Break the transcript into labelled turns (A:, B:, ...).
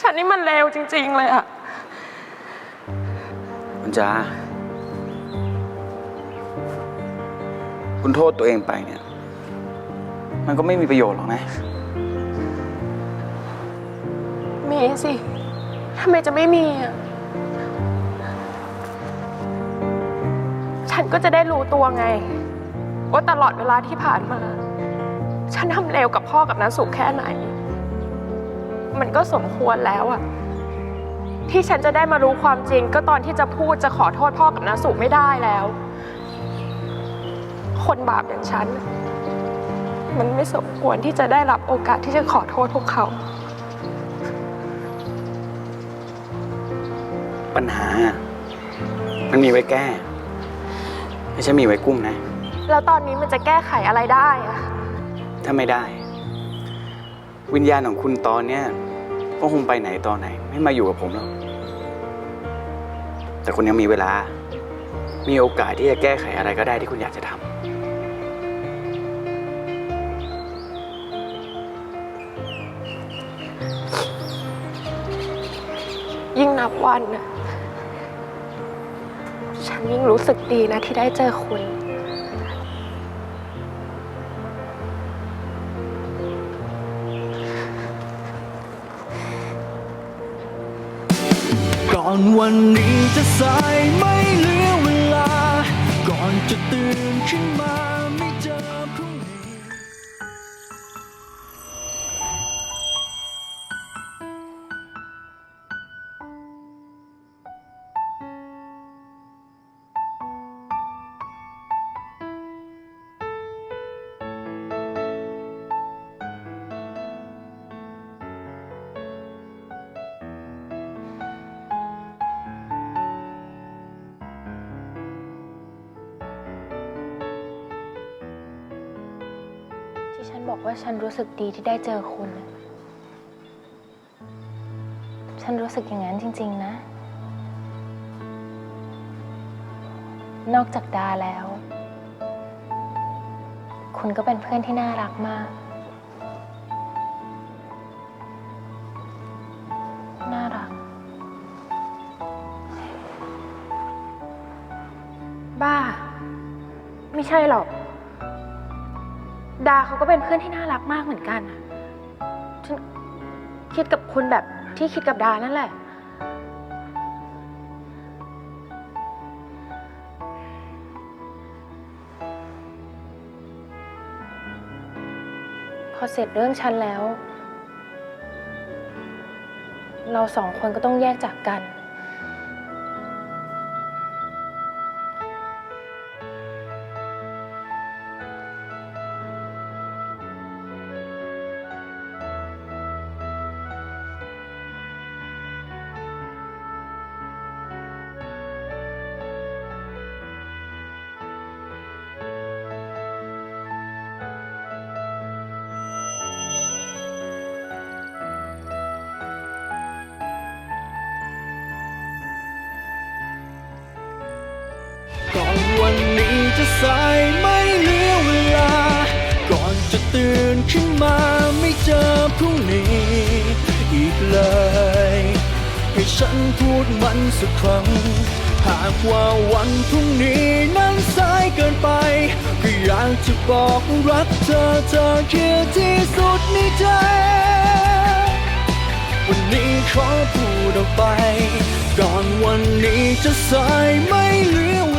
A: ฉันนี่มันเลวจริง ๆ เลยอะ
B: คุณจาคุณโทษตัวเองไปเนี่ย มันก็ไม่มีประโยชน์หรอกนะ
A: มีสิทำไมจะไม่มีอะฉันก็จะได้รู้ตัวไง ว่าตลอดเวลาที่ผ่านมา ฉันทำเลวกับพ่อกับน้าสุแค่ไหน มันก็สมควรแล้วอะที่ฉันจะได้มารู้ความจริงก็ตอนที่จะพูดจะขอโทษพ่อกับน้าสุไม่ได้แล้ว คนบาปอย่างฉัน มันไม่สมควรที่จะได้รับโอกาสที่จะขอโทษพวกเขา
B: ปัญหา มันมีไว้แก้ ไม่ใช่มีไว้กุ้มนะ
A: แล้วตอนนี้มันจะแก้ไขอะไรได้อะ
B: ถ้าไม่ได้ วิญญาณของคุณตอนเนี้ยก็คงไปไหนตอนไหน ไม่มาอยู่กับผมหรอก แต่คุณยังมีเวลา มีโอกาสที่จะแก้ไขอะไรก็ได้ที่คุณอยากจะทำ
A: ยิ่งนับวันนะฉันยิ่งรู้สึกดีนะที่ได้เจอคุณ
C: ก่อนวันนี้จะสายไม่เหลือเวลา ก่อนจะตื่นขึ้นมา
D: บอกว่าฉันรู้สึกดีที่ได้เจอคุณ ฉันรู้สึกอย่างนั้นจริง ๆ นะ นอกจากดาแล้ว คุณก็เป็นเพื่อนที่น่ารักมาก น่ารัก
A: บ้า ไม่ใช่หรอก ดาเขาก็เป็นเพื่อนที่น่ารักมากเหมือนกันน่ะฉันคิดกับคุณแบบที่คิดกับดานั่นแหละ
D: พอเสร็จเรื่องฉันแล้ว เราสองคนก็ต้องแยกจากกัน
C: สายไม่เหลือเวลา ก่อนจะตื่นขึ้นมาไม่เจอพรุ่งนี้อีกเลย ให้ฉันพูดมันสักครั้ง หากว่าวันพรุ่งนี้นั้นสายเกินไปก็อยากจะบอกรักเธอเธอคือที่สุดในใจ วันนี้ขอพูดออกไป ก่อนวันนี้จะสายไม่เหลือ